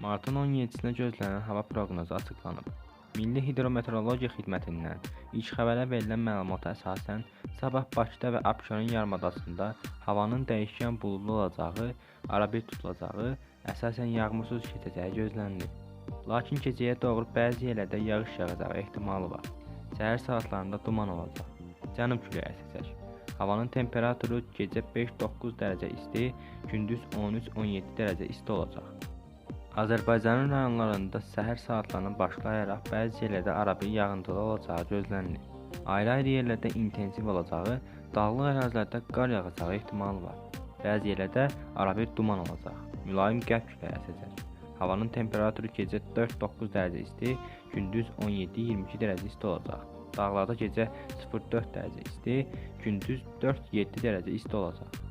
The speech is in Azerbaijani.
Martın 17-sinə gözlənilən hava proqnozu açıqlanıb. Milli Hidrometeorologiya Xidmətindən ilk xəbərə verilən məlumata əsasən, sabah Bakıda və Abşeron yarımadasında havanın dəyişkən buludlu olacağı, arabir tutulacağı, əsasən yağmursuz keçəcəyi gözlənilir. Lakin gecəyə doğru bəzi yerlərdə yağış yağacağı ehtimalı var. Səhər saatlarında duman olacaq. Cənub küləyi əsəcək. Havanın temperaturu gecə 5-9 dərəcə isti, gündüz 13-17 dərəcə isti olacaq. Azərbaycanın rayonlarında səhər saatlarından başlayaraq bəzi yerlərdə arabir yağıntılı olacağı gözlənilir. Ayrı-ayrı yerlərdə intensiv olacağı, dağlıq ərazilərdə qar yağacağı ehtimalı var. Bəzi yerlərdə arabir duman olacaq. Mülayim qərb küləyi əsəcək. Havanın temperaturu gecə 4-9 dərəcə isti, gündüz 17-22 dərəcə isti olacaq. Dağlarda gecə 0-4 dərəcə isti, gündüz 4-7 dərəcə isti olacaq.